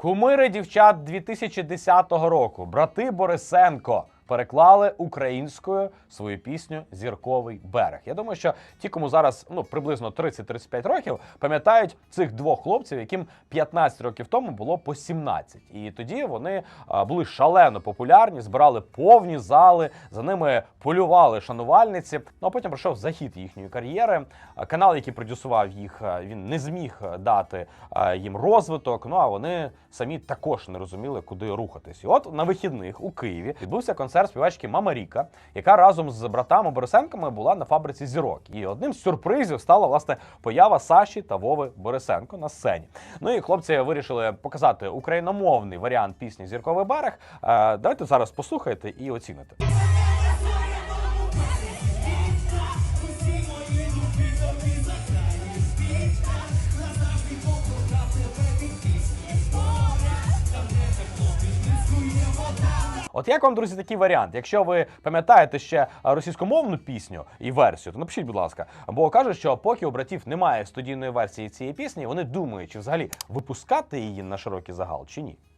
Кумири дівчат 2010 року, брати Борисенко. Переклали українською свою пісню Зірковий берег. Я думаю, що ті, кому зараз ну приблизно 30-35 років, пам'ятають цих двох хлопців, яким 15 років тому було по 17. І тоді вони були шалено популярні, збирали повні зали, за ними полювали шанувальниці. Ну а потім пройшов захід їхньої кар'єри. Канал, який продюсував їх, він не зміг дати їм розвиток. Ну а вони самі також не розуміли, куди рухатись. І от на вихідних у Києві відбувся концерт співачки Мама Ріка, яка разом з братами Борисенками була на фабриці зірок. І одним з сюрпризів стала власне поява Саші та Вови Борисенко на сцені. Ну і хлопці вирішили показати україномовний варіант пісні Зірковий берег. Е, Давайте зараз послухайте і оціните. От як вам, друзі, такий варіант? Якщо ви пам'ятаєте ще російськомовну пісню і версію, то напишіть, будь ласка. Бо кажуть, що поки у братів немає студійної версії цієї пісні, вони думають, чи взагалі випускати її на широкий загал чи ні.